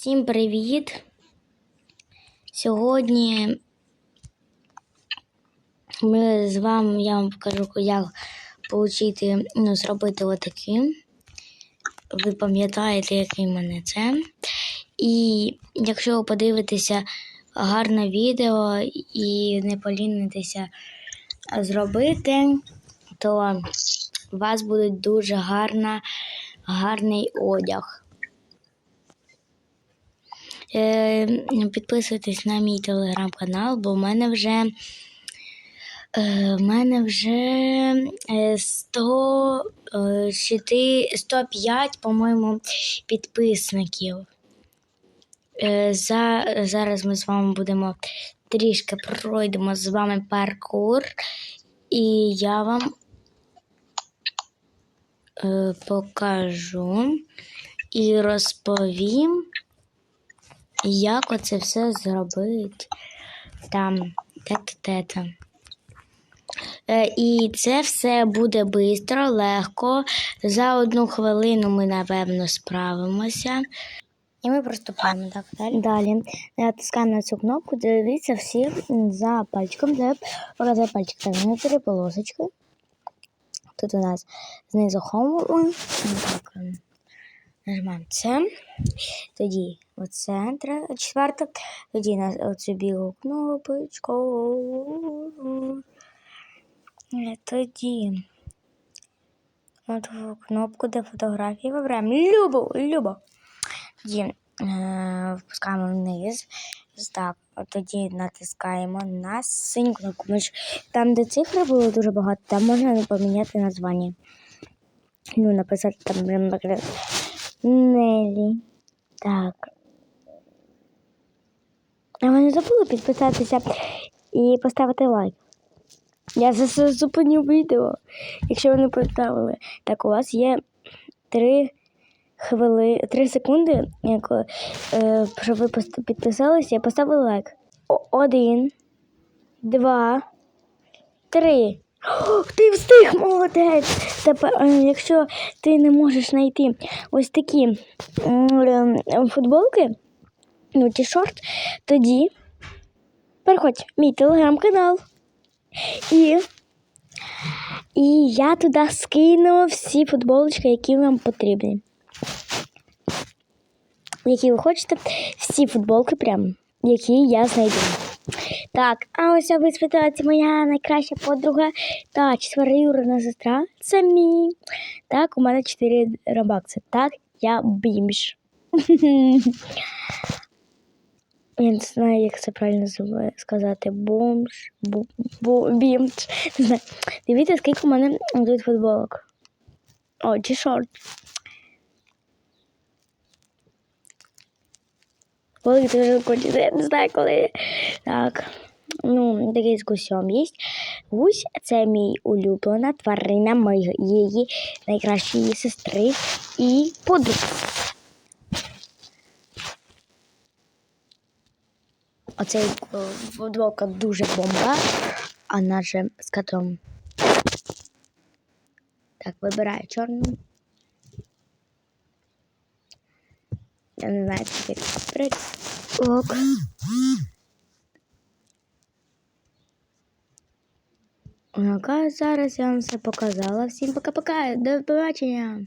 Всім привіт! Сьогодні ми з вами, я вам покажу, як получити, ну, зробити отакі. Ви пам'ятаєте, який в мене це. І якщо ви подивитеся гарне відео і не полінитеся зробити, то у вас буде дуже гарна, гарний одяг. Е, підписуйтесь на мій телеграм-канал, бо в мене вже е, в мене вже е, 100, е, 4, 105, по-моєму, підписників. За, зараз ми з вами будемо трішки пройдемо з вами паркур, і я вам покажу і розповім, як оце все зробити. Там, те-те-те. Е, І це все буде швидко, легко. За одну хвилину ми, напевно, справимося. І ми приступаємо так далі. Далі натискаємо на цю кнопку, дивіться всі за пальчиком. Де показує пальчик. Так, внутрі полосочки. Тут у нас знизу home. Так, нажимаємо це. Тоді оце четверте. Тоді на оцю білу кнопочку. Е, Тоді от кнопку, де фотографії вибираємо. Любо, любо. Тоді е, впускаємо вниз. Так, тоді натискаємо на синю кнопку. Там, де цифри було дуже багато, там можна поміняти названня. Ну, написати там, Нелі. Так. А ви не забули підписатися і поставити лайк. Я зараз зупиню відео, якщо ви не поставили. Так, у вас є три хвили, три секунди, як, е, щоб ви підписалися і поставили лайк. Один, два, три. Ти встиг, молодець! Тепер, е, якщо ти не можеш знайти ось такі е, футболки, ну, ті шорт, тоді переходь в мій телеграм-канал. І, і я туди скину всі футболочки, які вам потрібні. Які ви хочете, всі футболки прям, які я знайду. Так, а ось ви спитаєте, моя найкраща подруга та четвероюрна сестра. Це мій. Так, у мене 4 робакси. Так, я бімж. Я не знаю, як це правильно сказати. Бомж, бу. Дивіться, скільки у мене тут футболок. О, чи шорт. Коли ти вже кончиться, я не знаю коли. Так. Ну, такий з гусем є. Гусь це мій улюблена тварина моєї найкращої сестри і подруги. Оцей е, дуже бомба, а наша з котом. Так, вибираю чорну. Я не знаю, як вибрати. Ок. Ну, а зараз я вам все показала. Всім пока-пока. До побачення.